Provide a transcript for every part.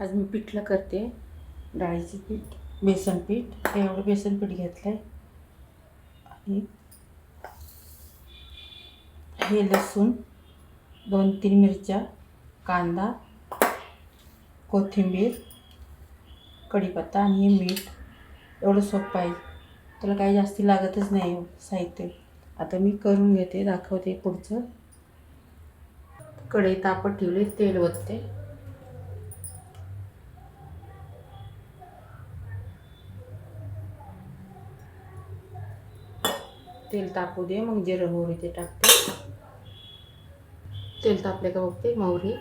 आज मी पिठलं करते. डाळीचे पीठ बेसन पीठ. हे एवढं बेसन पीठ घेतलं आहे आणि हे लसूण दोन तीन मिरच्या कांदा कोथिंबीर कढीपत्ता आणि हे मीठ. एवढं सोपं आहे. त्याला काही जास्ती लागतच नाही हो साहित्य. आता मी करून घेते दाखवते पुढचं. कढई तापत ठेवले तेल ओतते. तेल तापू दे मग जिरं मोहरी ते टाकते. तेल तापले का बघते मोहरी.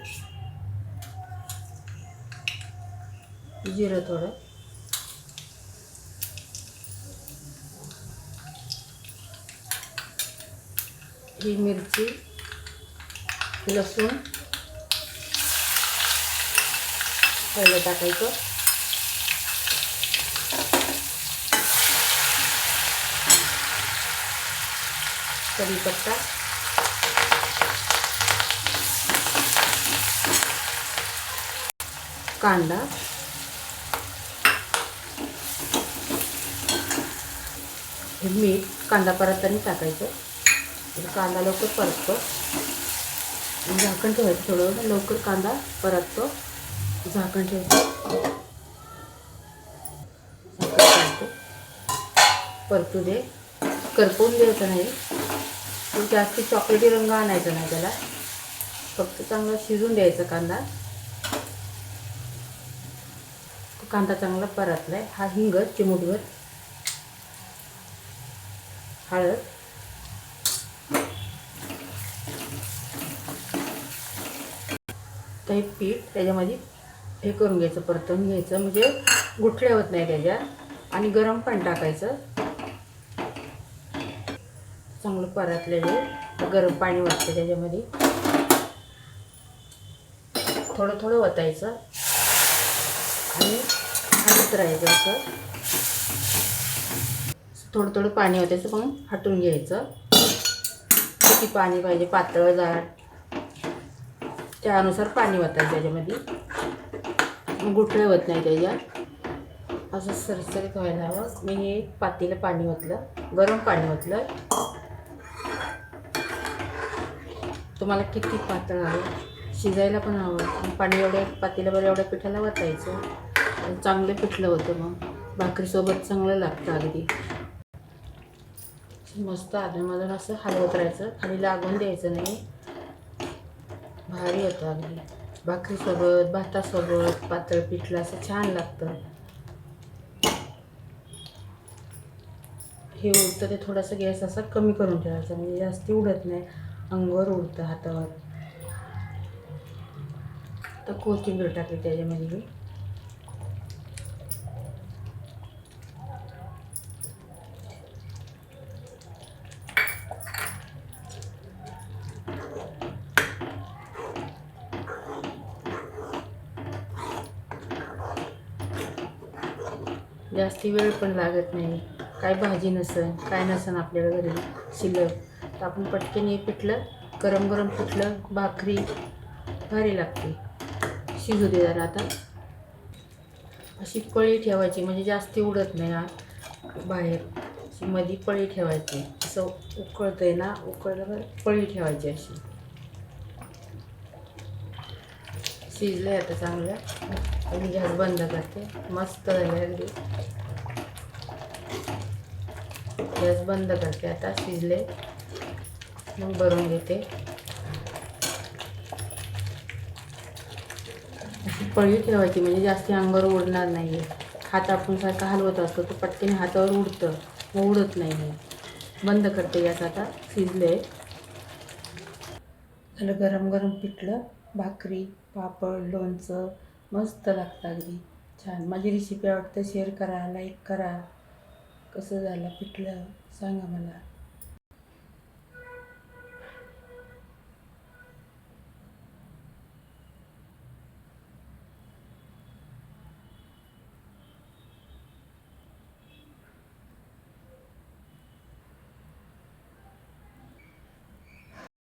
जिरं थोडं. ही मिरची लसूण. पहिलं टाकायचं. कढीपत्ता कांदा. हे मीठ कांदा परतताना टाकायचं कांदा लवकर परततो. झाकण ठेवायचं थोडं. लवकर कांदा परततो. झाकण ठेवायचं. परतू दे. करपवून द्यायचं नाही. पण जास्त चॉकलेटी रंग आणायचा नाही त्याला. फक्त चांगला शिजून द्यायचा कांदा. तो कांदा चांगला परतला आहे हा हिंग चिमूटभर. हळद. तर हे पीठ त्याच्यामध्ये हे करून घ्यायचं परतून घ्यायचं. म्हणजे गुठल्या होत नाही त्याच्यात आणि गरम पण टाकायचं. चांगलं परातलेले गरम पाणी वाटतं त्याच्यामध्ये. थोडं थोडं वतायचं. आणि हटत राहायचं असं. थोडं थोडं पाणी ओतायचं पण हटून घ्यायचं. किती पाणी पाहिजे पातळ जाड. त्यानुसार पाणी ओतायचं त्याच्यामध्ये. गुठळे होत नाही त्याच्यात. असं सरसरीत व्हायला हवं. मी हे पातीला पाणी ओतलं. गरम पाणी ओतलं. तुम्हाला किती पातळ हवं शिजायला पण हवं. पाणी एवढ्या पातीला एवढ्या पिठाला वाचायचं चांगलं पिठलं होतं मग. भाकरीसोबत चांगलं लागतं अगदी. मस्त आधूनमधून असं हलवत राहायचं. आणि लागून द्यायचं नाही. भारी होतं अगदी. भाकरीसोबत भातासोबत पातळ पिठलं असं छान लागतं. हे उडतं ते थोडंसं गॅस असं कमी करून ठेवायचं. म्हणजे जास्ती उडत नाही. अंगावर उडतं हातावर. तर कोथिंबीर टाकली त्याच्यामध्ये मी. जास्ती वेळ पण लागत नाही. काय भाजी नसन काय नसन आपल्याला घरी शिल्लक. तर आपण पटकन हे पिठलं गरम गरम पिठलं भाकरी भारी लागते. शिजू दे जरा आता. अशी पळी ठेवायची म्हणजे जास्ती उडत नाही आत बाहेर. अशी मधी पळी ठेवायची. असं उकळतंय ना उकळलं पळी ठेवायची अशी. शिजलं आहे आता चांगलं. आणि गॅस बंद करते. मस्त झाले अगदी. गॅस बंद करते आता शिजले मग भरून घेते. अशी पळी ठेवायची म्हणजे जास्त अंगावर उडणार नाही हात आपण सारखा हलवत असतो तो पटकन हातावर उडतं व उडत नाही बंद करते गॅस आता शिजले झालं गरम गरम पिठलं भाकरी पापड लोणचं मस्त लागतं अगदी. छान. माझी रेसिपी आवडतं शेअर करा लाईक करा. कसं झालं पिठलं सांगा मला.